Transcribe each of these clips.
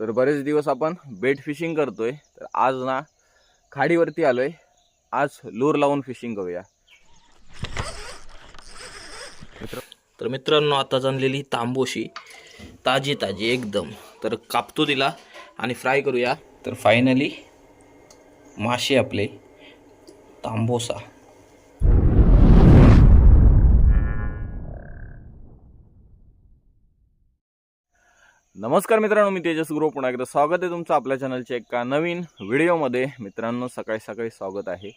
तर बरेच दिवस आपण बेट फिशिंग करतोय. तर आज ना खाडीवरती आलोय. आज लूर लावून फिशिंग करूया. तर मित्रांनो आता आणलेली तांबोशी ताजी ताजी एकदम. तर कापतो तिला आणि फ्राय करूया. तर फायनली मासे आपले तांबोसा. नमस्कार मित्रांनो मी तेजस गुरु. पुन्हा एकदा स्वागत आहे तुमचं आपल्या चॅनलच्या एका नवीन व्हिडिओमध्ये. मित्रांनो सकाळी सकाळी स्वागत आहे.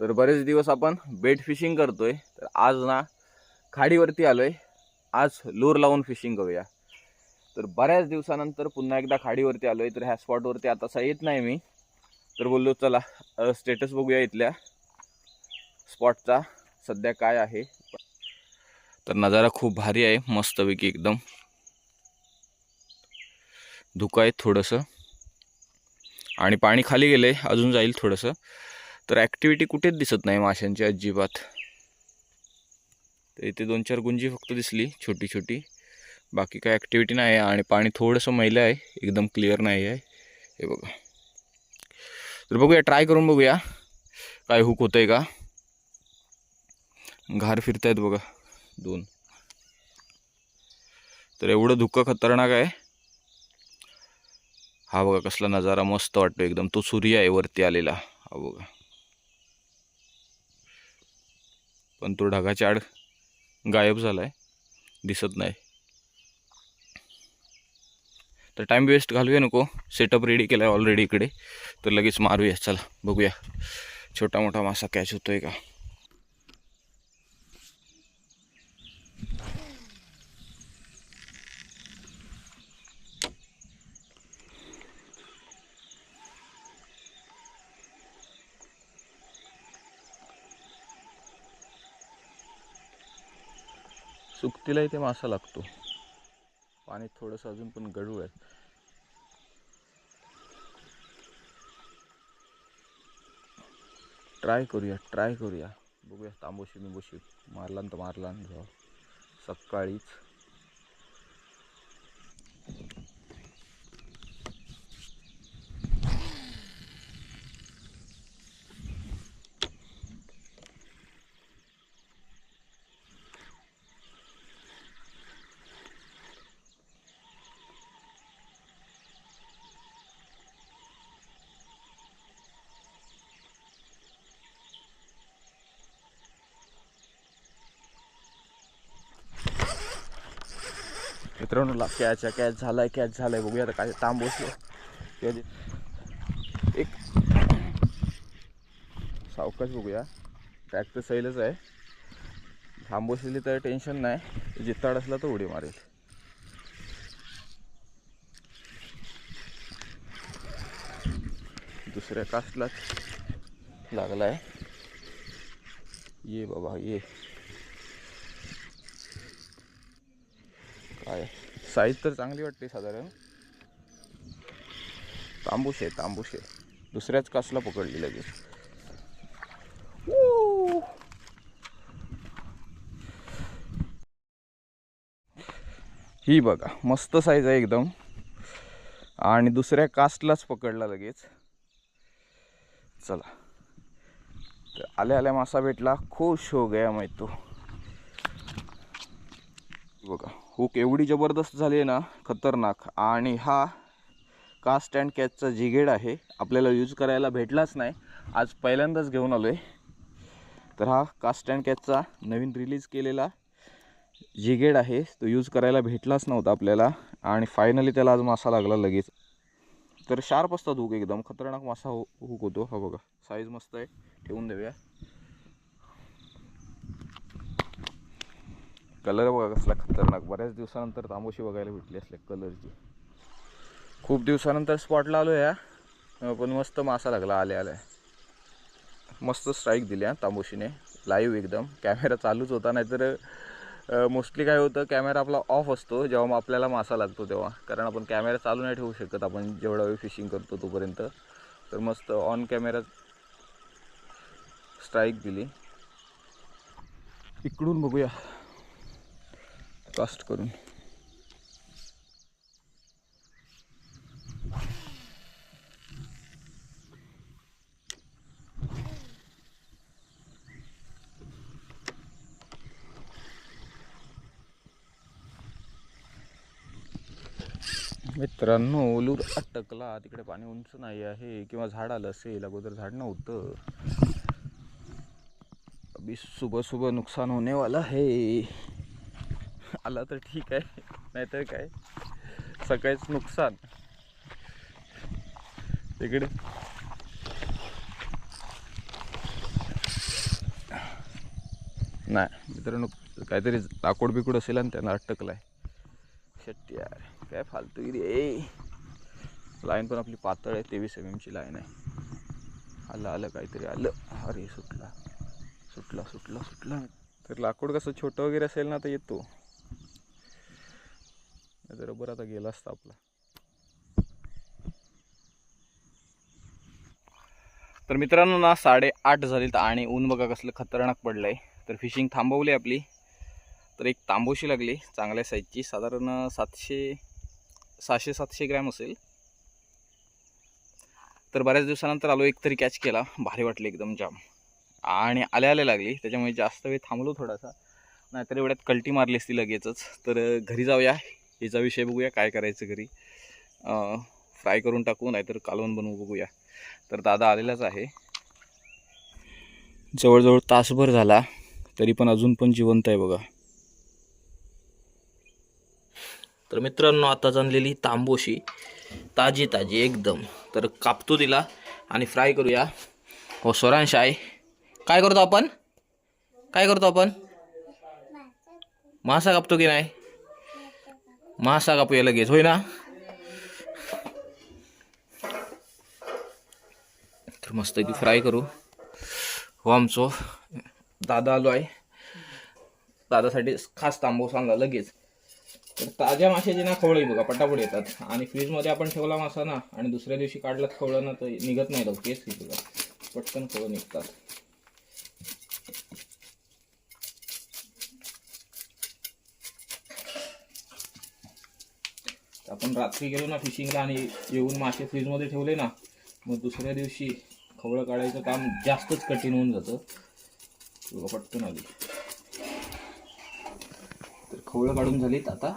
तर बरेच दिवस आपण बेट फिशिंग करतोय. तर आज ना खाडीवरती आलोय. आज लूर लावून फिशिंग करूया. तर बऱ्याच दिवसानंतर पुन्हा एकदा खाडीवरती आलोय. तर ह्या स्पॉटवरती आता असा येत नाही मी. तर बोललो चला स्टेटस बघूया इथल्या स्पॉटचा सध्या काय आहे. तर नजारा खूप भारी आहे. मस्तपैकी एकदम. धुकं आहे थोडंसं. आणि पाणी खाली गेलं आहे अजून जाईल थोडंसं. तर ॲक्टिव्हिटी कुठेच दिसत नाही माशांची अजिबात. तर इथे दोन चार गुंजी फक्त दिसली छोटी छोटी बाकी काय ॲक्टिव्हिटी नाही आहे आणि पाणी थोडंसं मैलं आहे एकदम क्लिअर नाही आहे. हे बघा. तर बघूया ट्राय करून बघूया. काय हुक होतं आहे का? घार फिरतायत बघा दोन. तर एवढं धुकं खतरनाक आहे. हा बघा कसला नजारा मस्त वाटतो एकदम. तो सूर्य आहे वरती आलेला. हा बघा. पण तो ढगाच्या आड गायब झाला आहे दिसत नाही. तर टाइम वेस्ट घालूया नको. सेटअप रेडी केला आहे ऑलरेडी इकडे. तर लगेच मारूया. चला बघूया. छोटा मोठा मासा कॅच होतोय का? सुकतीला इथे मासा लागतो. पाणी थोडंसं अजून पण गडू आहे. ट्राय करूया ट्राय करूया. बघूया तांबोशी बिंबोशी मारला तर मारला सकाळीच मित्रांनो कॅच आहे कॅच झालाय कॅच झालाय. बघूया आता काय तांबोसलो एक. सावकाश बघूया. ट्रॅक तर सैलच आहे. थांबवशीली तर टेन्शन नाही. जित्ताड असला तर उडी मारेल. दुसऱ्या कास्टलाच लागला आहे ये बाबा ये. काय साईज तर चांगली वाटते साधारण. तांबूस आहे तांबूस आहे. दुसऱ्याच कासला पकडली लगेच. ही बघा मस्त साईज आहे एकदम. आणि दुसऱ्या कास्टलाच पकडला लगेच. चला. तर आल्या आल्या मासा भेटला. खुश हो गया मैं तो. बघा. हुक एवढी जबरदस्त झाली आहे ना खतरनाक. आणि हा कास्ट अँड कॅचचा जिगेड आहे. आपल्याला यूज करायला भेटलाच नाही. आज पहिल्यांदाच घेऊन आलो आहे तर हा कास्ट अँड कॅचचा नवीन रिलीज केलेला जिगेड आहे. तो यूज करायला भेटलाच नव्हता आपल्याला. आणि फायनली त्याला आज मासा लागला लगेच. तर शार्प असतात हुक एकदम. खतरनाक मासा हो हुक होतो. हा बघा साईज मस्त आहे. ठेवून देऊया. कलर बघा कसला खतरनाक. बऱ्याच दिवसानंतर तांबोशी बघायला भेटली असल्या कलरची. खूप दिवसानंतर स्पॉटला आलो या पण मस्त मासा लागला आल्या आल्या मस्त स्ट्राईक दिल्या तांबोशीने. लाईव्ह एकदम. कॅमेरा चालूच होता नाहीतर मोस्टली काय होतं कॅमेरा आपला ऑफ असतो जेव्हा मग आपल्याला मासा लागतो तेव्हा. कारण आपण कॅमेरा चालू नाही ठेवू शकत आपण जेवढा वेळ फिशिंग करतो तोपर्यंत. तर मस्त ऑन कॅमेरा स्ट्राईक दिली. इकडून बघूया. कास्ट करून. मित्रांनो ओलूर अटकला. तिकडे पाणी उंच नाही आहे किंवा झाड आलं असेल. अगोदर झाड नव्हतं. अभि सुबह सुबह नुकसान होने वाला है आला तर ठीक आहे. नाहीतर काय? सकाळीच नुकसान. तिकडे नाही मित्रांनो काहीतरी लाकूड बिकूड असेल आणि त्यांना अटकलाय. शेट्टी यार काय फालतूगिरी ए लाईन पण आपली पातळ आहे तेवीस एम एमची लाईन आहे. आलं आलं काहीतरी आलं. अरे सुटला. सुटला सुटला सुटला. तर लाकूड कसं छोटं वगैरे असेल ना तर येतो. नाही रबर आता गेला असता आपला. तर मित्रांनो ना साडेआठ झालीत आणि ऊन बघा कसलं खतरनाक पडलंय. तर फिशिंग थांबवली आपली. तर एक तांबोशी लागली चांगल्या साईजची साधारण सातशे सहाशे सातशे ग्रॅम असेल. तर बऱ्याच दिवसानंतर आलो एक तरी कॅच केला. भारी वाटले एकदम जाम आणि आल्या आल्या लागली. त्याच्यामुळे जास्त वेळ थांबलो थोडासा. नाहीतर एवढ्यात कल्टी मारली असती लगेचच. तर घरी जाऊया. याचा विषय बघूया काय करायचं घरी. फ्राय करून टाकू नाहीतर कालवण बनवू बघूया. तर दादा आलेलाच आहे. जवळजवळ तासभर झाला तरी पण अजून पण जिवंत आहे बघा. तर मित्रांनो आता आणलेली तांबोशी ताजी ताजी एकदम. तर कापतो तिला आणि फ्राय करूया. हो स्वरांश आहे काय करतो आपण? काय करतो आपण? मासा कापतो की नाही? मासा कापूया लगेच होय ना? तर मस्त की फ्राय करू. हो आमचो दादा आलो आहे. दादासाठी खास तांबूस आणला लगेच. तर ताज्या माशाचे ना खवळे बघा पटापट येतात. आणि फ्रीजमध्ये आपण ठेवला मासा ना आणि दुसऱ्या दिवशी काढला खवळं ना तर निघत नाही लवकर. केस बघा पटकन खवळं निघतात. आपण रात्री गेलो ना फिशिंगला आणि येऊन मासे फ्रीजमध्ये ठेवले ना मग दुसऱ्या दिवशी खवळं काढायचं काम जास्तच कठीण होऊन जातं. बघा पटकन आली. तर खवळं काढून झालीत आता.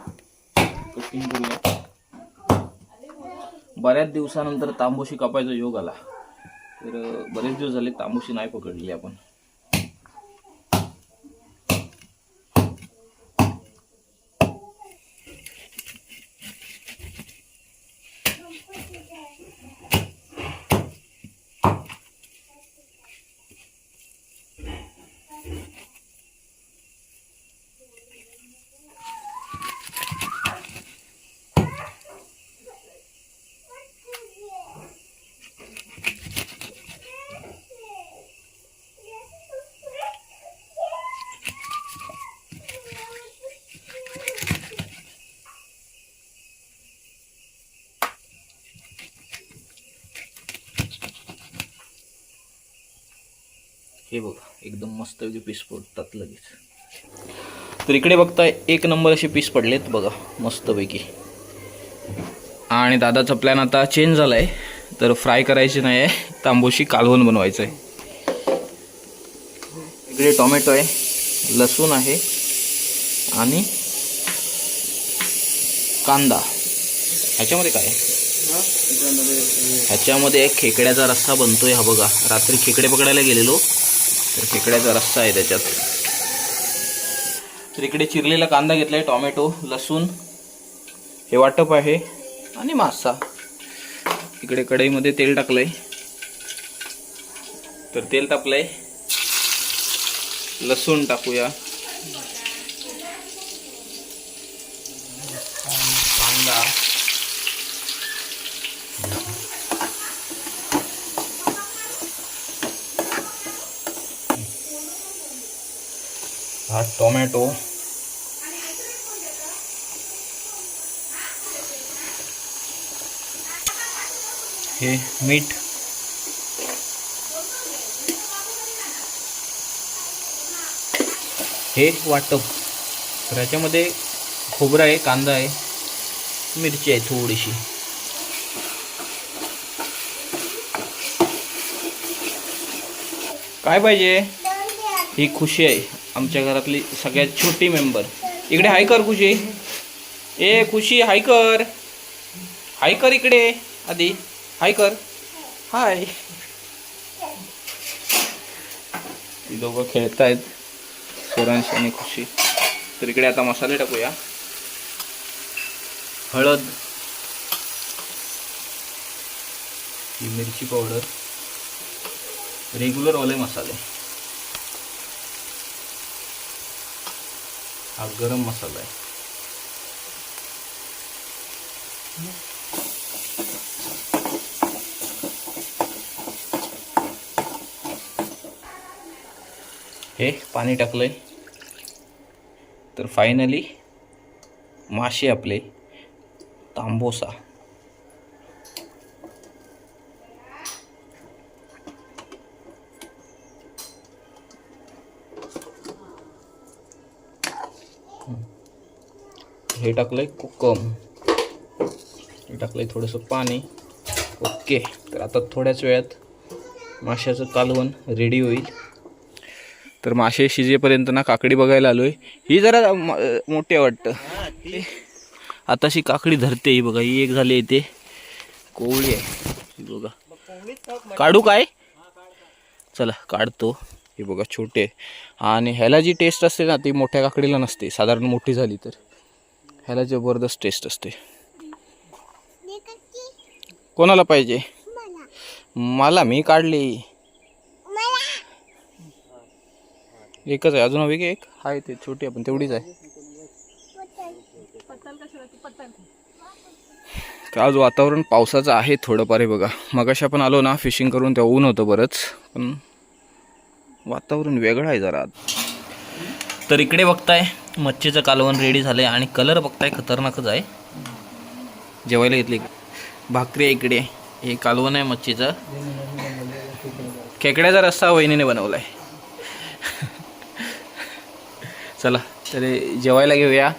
कटिंग करूया. बऱ्याच दिवसानंतर तांबोशी कापायचा योग आला. तर बरेच दिवस झाले तांबोशी नाही पकडली आपण. हे बघा एकदम मस्त पीस पडतात लगेच. तर इकडे बघताय एक नंबर असे पीस पडलेत बघा मस्तपैकी. आणि दादाचा प्लॅन आता चेंज झाला आहे तर फ्राय करायचे नाही आहे तांबोशी कालवण बनवायचं आहे इकडे टोमॅटो आहे लसूण आहे आणि कांदा. ह्याच्यामध्ये काय ह्याच्यामध्ये एक खेकड्याचा रस्सा बनतोय हा बघा. रात्री खेकडे पकडायला गेलेलो. तर खेकड्याचा रस्सा आहे त्याच्यात. तर इकडे चिरलेला कांदा घेतलाय टोमॅटो लसूण. हे वाटप आहे. आणि मासा. इकडे कढईमध्ये तेल टाकलंय. तर तेल तापलंय लसूण टाकूया कांदा हा टोमॅटो. हे मीठ. हे वाटप. तर ह्याच्यामध्ये खोबरं आहे कांदा आहे मिरची आहे थोडीशी. काय पाहिजे? ही खुशी आहे. आमच्या घरातली सगळ्यात छोटी मेंबर इकडे हाय कर खुशी. ए खुशी हाय कर. हाय कर इकडे आधी. हाय कर. हाय. ती दोघं खेळतायत स्वरांश आणि खुशी. तर इकडे आता मसाले टाकूया. हळद. ही मिरची पावडर रेग्युलर वाले मसाले. हा गरम मसाला आहे. हे पाणी टाकलंय. तर फायनली मासे आपले तांबोसा. हे टाकलंय कोकम. हे टाकलंय थोडंसं पाणी. ओके तर आता थोड्याच वेळात माशाचं कालवण रेडी होईल. तर मासे शिजेपर्यंत ना काकडी बघायला आलोय. ही जरा म- मोठी वाटतं. आताशी काकडी धरते ही बघा ही एक झाली इथे कोवळी आहे. बघा. काढू काय? चला काढतो. हे बघा छोटे आहे. आणि ह्याला जी टेस्ट असते ना ती मोठ्या काकडीला नसते. साधारण मोठी झाली तर. ह्याला जबरदस्त टेस्ट असते. कोणाला पाहिजे? मला. मी काढली. एकच आहे अजून हवी की एक? आहे ते छोटी आहे पण तेवढीच आहे. आज वातावरण पावसाचं आहे थोडंफार हे बघा. मगाशी आपण आलो ना फिशिंग करून तेव्हा ऊन होतं बरंच. पण वातावरण वेगळं आहे जरा आज. तर इकडे बघताय मच्छीचं कालवण रेडी झालंय आणि कलर बघताय खतरनाकच आहे. जेवायला घेतली. भाकरी आहे इकडे. हे कालवण आहे मच्छीचं. खेकड्याचा रस्सा वहिनीने बनवलाय. चला तर जेवायला घेऊया.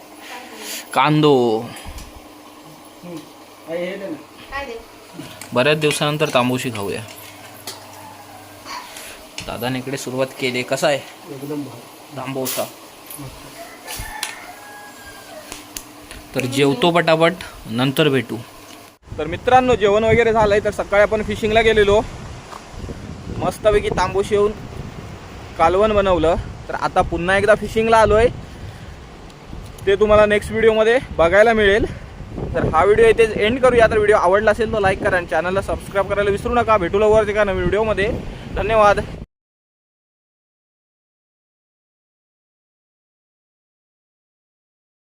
कांदो. बऱ्याच दिवसानंतर तांबूशी खाऊया. दादाने इकडे सुरुवात केली. कसा आहे? एकदम तांबोसा तर जेवतो पटापट नंतर भेटू. तर मित्रांनो जेवण वगैरे झालंय तर सकाळी आपण फिशिंगला गेलेलो. मस्तपैकी तांबूशी येऊन कालवण बनवलं. तर आता पुन्हा एकदा फिशिंगला आलोय. ते तुम्हाला नेक्स्ट व्हिडिओमध्ये बघायला मिळेल. तर हा व्हिडिओ इथेच एंड करूया. तर व्हिडिओ आवडला असेल तर लाईक करा आणि चॅनलला सबस्क्राईब करायला विसरू नका. भेटू लवकरच एका नवीन व्हिडिओमध्ये धन्यवाद.